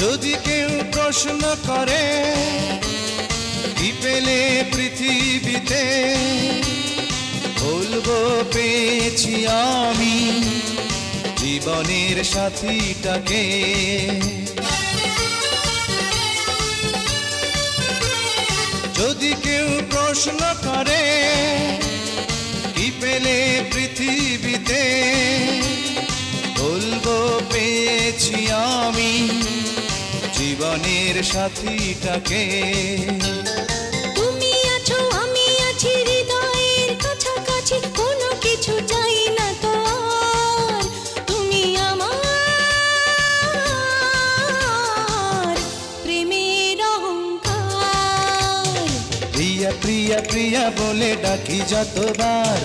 যদি কেউ প্রশ্ন করে কি পেলে পৃথিবীতে, বলব পেয়েছি আমি জীবনের সাথীটাকে। যদি কেউ প্রশ্ন করে কি পেলে পৃথিবীতে, বলব পেয়েছি আমি জীবনের সাথীটাকে। তুমি আছো আমি আছি হৃদয়ের কাছাকাছি কোনো কিছু চাই না তো। তুমি আমার প্রেমের অহংকার। প্রিয়া প্রিয়া প্রিয়া বলে ডাকি যতবার।